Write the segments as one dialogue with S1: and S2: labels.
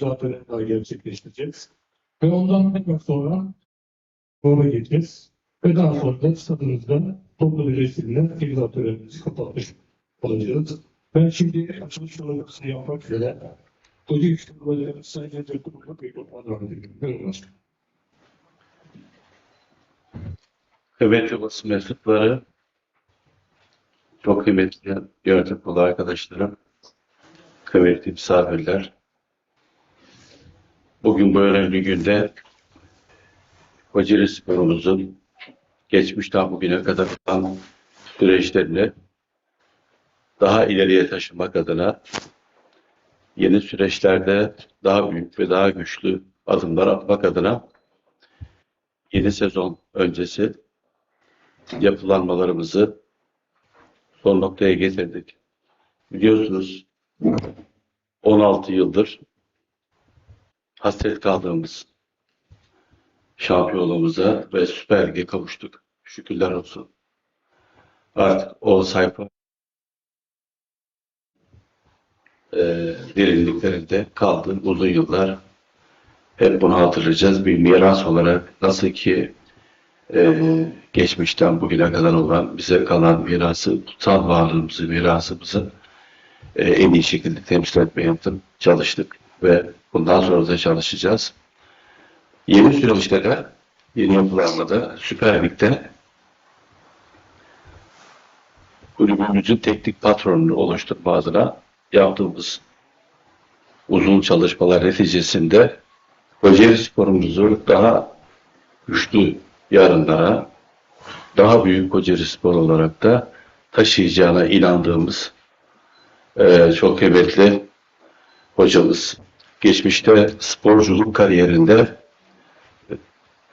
S1: zaten gerçekleştireceğiz. Ve ondan hemen sonra Roma gideceğiz. Ve daha sonra da stadımızda toplu ücretsiyle imza törenimizi kapatmış olacağız. Ben şimdi açılış yorumlamasını yapmak üzere Hoca Üstadımızın Sayın Yönetim Kurulu'na mikrofonu devam ediyorum.
S2: Kıymetli basın mensupları, çok kıymetli yönetim kurulu arkadaşlarım, kıymetli misafirler. Bugün bu önemli günde Kocaeli Spor'umuzun geçmişten bugüne kadar olan süreçlerini daha ileriye taşımak adına yeni süreçlerde daha büyük ve daha güçlü adımlar atmak adına yeni sezon öncesi yapılanmalarımızı son noktaya getirdik. Biliyorsunuz 16 yıldır hasret kaldığımız şampiyonluğumuza ve Süper Lig'e kavuştuk. Şükürler olsun. Artık o sayfa eee derinliklerinde kaldı uzun yıllar. Hep bunu hatırlayacağız. Bir miras olarak nasıl ki eee, geçmişten bugüne kadar olan bize kalan mirası, kutsal varlığımızı, mirasımızı eee, en iyi şekilde temsil etmeye yaptım, çalıştık ve bundan sonra da çalışacağız. Yeni süreçte de, yeni yapılanmada Süper Lig'de kulübümüzün teknik patronunu oluşturma adına yaptığımız uzun çalışmalar neticesinde Kocaeli sporumuzu daha güçlü yarınlara daha büyük Kocaeli Spor olarak da taşıyacağına inandığımız eee, çok kıymetli hocamız. Geçmişte sporculuk kariyerinde e,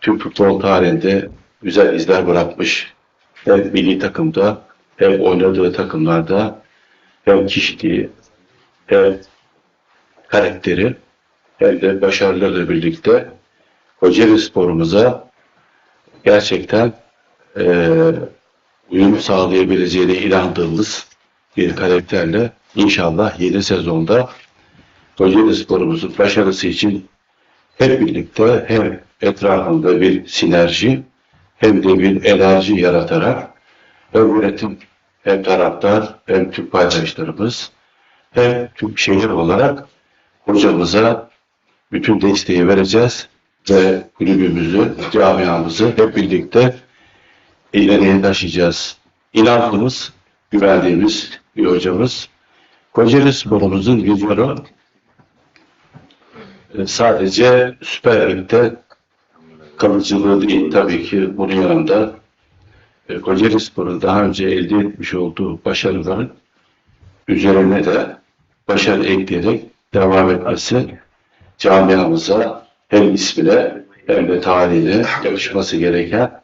S2: tüm futbol tarihinde güzel izler bırakmış. Hem milli takımda hem oynadığı takımlarda hem kişiliği hem karakteri hem de başarılarıyla birlikte Kocaeli sporumuza gerçekten eee uyum sağlayabileceğine inandığımız bir karakterle inşallah yeni sezonda Kocaeli sporumuzun başarısı için hep birlikte hem etrafında bir sinerji hem de bir enerji yaratarak hem yönetim hem taraftar hem tüm paydaşlarımız hem tüm şehir olarak hocamıza bütün desteği vereceğiz ve kulübümüzü, camiamızı hep birlikte ileriye taşıyacağız. İnandığımız, güvendiğimiz bir hocamız. Kocaeli sporumuzun vizyonu sadece Süper Lig'de kalıcılığı değil tabii ki bunun yanında e, Kocaeli Spor'un daha önce elde etmiş olduğu başarıların üzerine de başarı ekleyerek devam etmesi camiamıza hem ismine hem de tarihine yakışması gereken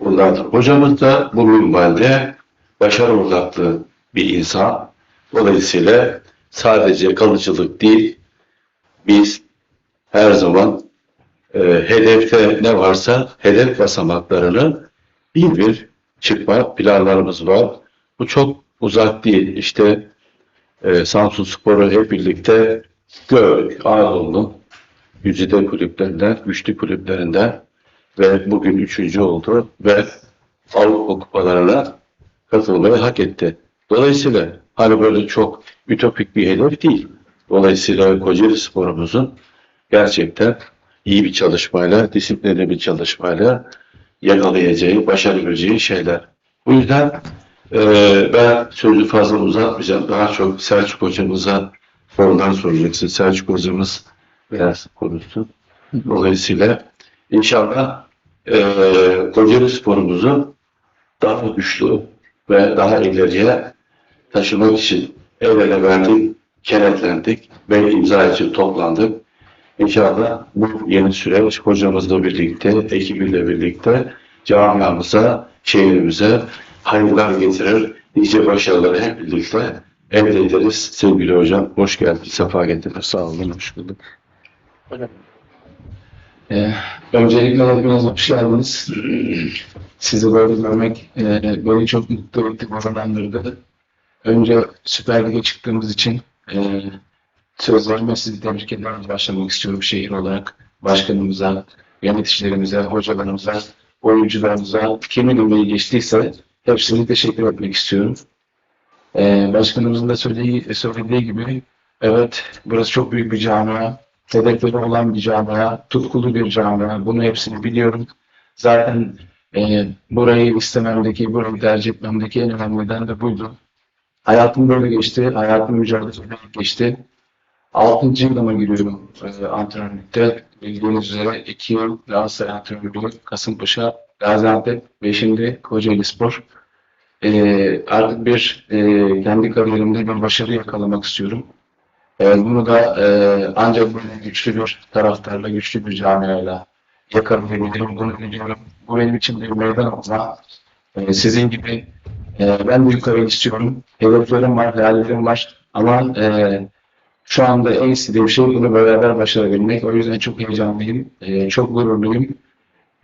S2: bunlardır. Hocamız da bu minvalde başarı odaklı bir insan. Dolayısıyla sadece kalıcılık değil, biz her zaman e, hedefte ne varsa hedef basamaklarını bir bir çıkma planlarımız var. Bu çok uzak değil. İşte e, Samsun Spor'u hep birlikte gördük. Anadolu'nun güzide kulüplerinden, güçlü kulüplerinden ve bugün üçüncü oldu ve Avrupa kupalarına katılmayı hak etti. Dolayısıyla hani böyle çok ütopik bir hedef değil. Dolayısıyla Kocaeli sporumuzun gerçekten iyi bir çalışmayla, disiplinli bir çalışmayla yakalayacağı, başarabileceği şeyler. Bu yüzden eee, ben sözü fazla uzatmayacağım. Daha çok Selçuk hocamıza sorular soracaksın. Selçuk hocamız biraz konuşsun. Dolayısıyla inşallah eee Kocaeli sporumuzu daha güçlü ve daha ileriye taşımak için el ele kenetlendik ve imza için toplandık. İnşallah bu yeni süreç hocamızla birlikte, ekibiyle birlikte camiamıza, şehrimize hayırlar getirir. Nice başarıları hep birlikte elde ederiz. Sevgili hocam, hoş geldin, sefa getirdin. Sağ olun, hoş bulduk.
S3: Ee, öncelikle hepiniz hoş geldiniz. Sizi böyle görmek e, beni çok mutlu etti, gururlandırdı. Önce Süper Lig'e çıktığımız için e, sözlerime sizi tebrik ederek başlamak istiyorum şehir olarak. Başkanımıza, yöneticilerimize, hocalarımıza, oyuncularımıza, kimin emeği geçtiyse hepsine teşekkür etmek istiyorum. Ee, başkanımızın da söylediği, söylediği gibi evet burası çok büyük bir camia. Hedefleri olan bir camia, tutkulu bir camia. Bunu hepsini biliyorum. Zaten e, burayı istememdeki, burayı tercih etmemdeki en önemli neden de buydu. Hayatım böyle geçti, hayatım mücadele geçti. 6. yılıma giriyorum e, antrenörlükte. Bildiğiniz üzere 2 yıl Galatasaray antrenörlüğü, Kasımpaşa, Gaziantep ve şimdi Kocaeli Spor. E, artık bir e, kendi kariyerimde bir başarı yakalamak istiyorum. E, bunu da e, ancak böyle güçlü bir taraftarla, güçlü bir camiayla yakalayabilirim. Bunu biliyorum. Bu benim için bir meydan ama e, sizin gibi e, ben de yukarı istiyorum. Hedeflerim var, hayallerim var ama e, şu anda en istediğim şey bunu beraber başarabilmek. O yüzden çok heyecanlıyım, e, çok gururluyum.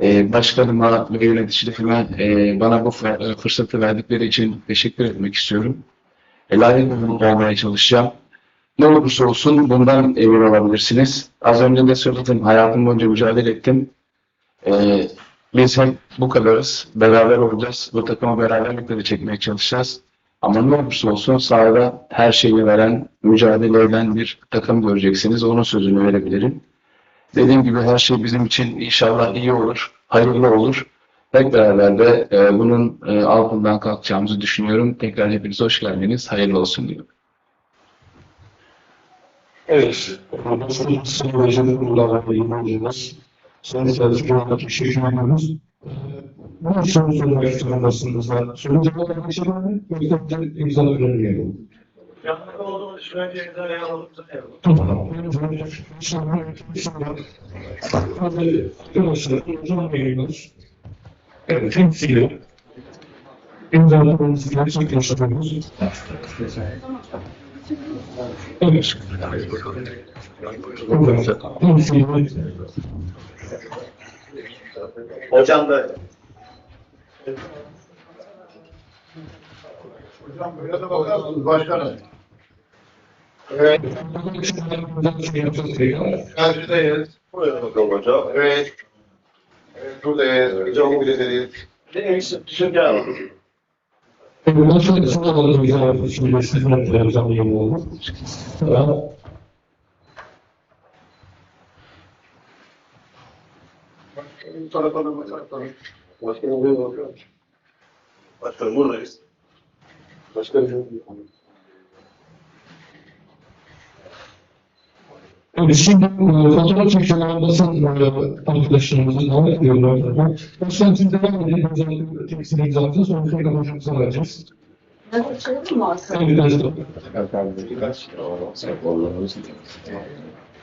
S3: E, başkanıma ve yöneticilerime e, bana bu fır- fırsatı verdikleri için teşekkür etmek istiyorum. E, layık olmaya çalışacağım. Ne olursa olsun bundan emin olabilirsiniz. Az önce de söyledim, hayatım boyunca mücadele ettim. E, biz hep bu kadarız, beraber olacağız. Bu takımı beraberlikle de çekmeye çalışacağız. Ama ne olursa olsun sahada her şeyi veren, mücadele eden bir takım göreceksiniz. Onun sözünü verebilirim. Dediğim gibi her şey bizim için inşallah iyi olur, hayırlı olur. Hep beraber de e, bunun e, altından kalkacağımızı düşünüyorum. Tekrar hepiniz hoş geldiniz. Hayırlı olsun diyorum.
S1: Evet. Başkanım Sayın Başkanım Kurullar'la yayınlanacağız. Sayın Çalışmalar'la bir şey düşünüyoruz. Bu soru sormak aslında. Sorunca kadar bir şey var mı? Yoksa bir imza önemli
S4: Yanında olduğumuz sürece imzaya tutuyoruz.
S1: Tamam. Sonra Hadi arkadaşlar uzun yayınlar. Evet, temsili. İmzalarımızı gerçekleştiriyoruz. Evet.
S4: Hocam da
S5: Hocam böyle de bakar mısınız başkanım?
S1: Evet.
S5: Karşıdayız. Buraya bakalım hocam. Evet. Evet buradayız. Hocam teşekkür ederiz.
S4: ne eksik düşünce alalım.
S1: Bundan sonra kısa olarak bir zaman şimdi sizden de özel yayın oldu. Tamam.
S5: Başkanım tarafa bakalım. Başkanım buraya bakalım. Başkanım buradayız. Başkanım.
S1: Evet, şimdi e, fotoğraf çekilen basın e, arkadaşlarımızı davet ediyorlar. Başkan siz devam edin. Özellikle temsil imzatını sonra tekrar hocamıza vereceğiz.
S6: Ben açalım mı aslında?
S1: Evet, başkanım.